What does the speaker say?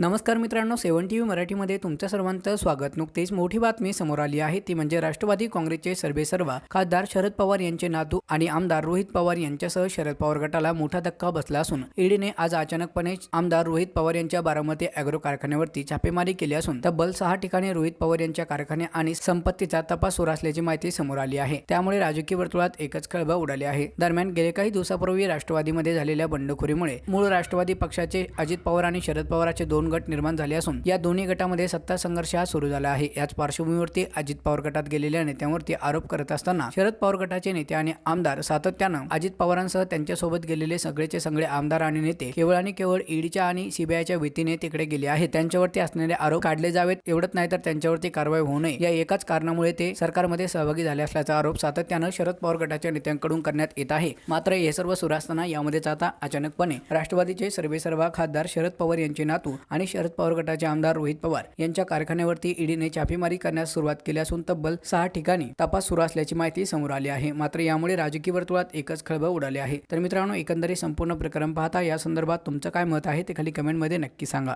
नमस्कार मित्रांनो सेवन T V मराठीमध्ये तुमच्या सर्वांचं स्वागत. नुकतीच मोठी बातमी समोर आली आहे. ती म्हणजे राष्ट्रवादी काँग्रेसचे सर्वेसर्वा खासदार शरद पवार यांचे नातू आणि आमदार रोहित पवार यांच्यासह शरद पवार गटाला मोठा धक्का बसला असून ईडीने आज अचानकपणे आमदार रोहित पवार यांच्या बारामती अॅग्रो कारखान्यावरती छापेमारी केली असून तब्बल सहा ठिकाणी रोहित पवार यांच्या कारखाने आणि संपत्तीचा तपास सुरू असल्याची माहिती समोर आली आहे. त्यामुळे राजकीय वर्तुळात एकच खळबळ उडाली आहे. दरम्यान गेले काही दिवसापूर्वी राष्ट्रवादीमध्ये झालेल्या बंडखोरीमुळे मूळ राष्ट्रवादी पक्षाचे अजित पवार आणि शरद पवारचे दोन गट निर्माण झाले असून या दोन्ही गटामध्ये सत्ता संघर्ष हा सुरू झाला आहे. याच पार्श्वभूमीवरती अजित पवार गटात गेलेल्या नेत्यांवरती आरोप करत असताना शरद पवार गटाचे नेते आणि आमदार सातत्यानं अजित पवारांसह त्यांच्यासोबत गेलेले सगळेचे सगळे आमदार आणि नेते केवळ आणि केवळ ईडीच्या आणि सीबीआयच्या वतीने तिकडे गेले आहेत. त्यांच्यावरती असणारे आरोप काढले जावेत. एवढंच नाही तर त्यांच्यावरती कारवाई होऊ नये. या एकाच कारणामुळे ते सरकारमध्ये सहभागी झाले असल्याचा आरोप सातत्यानं शरद पवार गटाच्या नेत्यांकडून करण्यात येत आहे. मात्र हे सर्व सुरू असताना यामध्येच आता अचानकपणे राष्ट्रवादीचे सर्वेसर्वा खासदार शरद पवार यांचे नातू आणि आणि शरद पवार गटाचे आमदार रोहित पवार यांच्या कारखान्यावरती ईडीने छापेमारी करण्यास सुरुवात केली असून तब्बल सहा ठिकाणी तपास सुरू असल्याची माहिती समोर आली आहे. मात्र यामुळे राजकीय वर्तुळात एकच खळबळ उडाली आहे. तर मित्रांनो एकंदरीत संपूर्ण प्रकरण पाहता या संदर्भात तुमचं काय मत आहे ते खाली कमेंटमध्ये नक्की सांगा.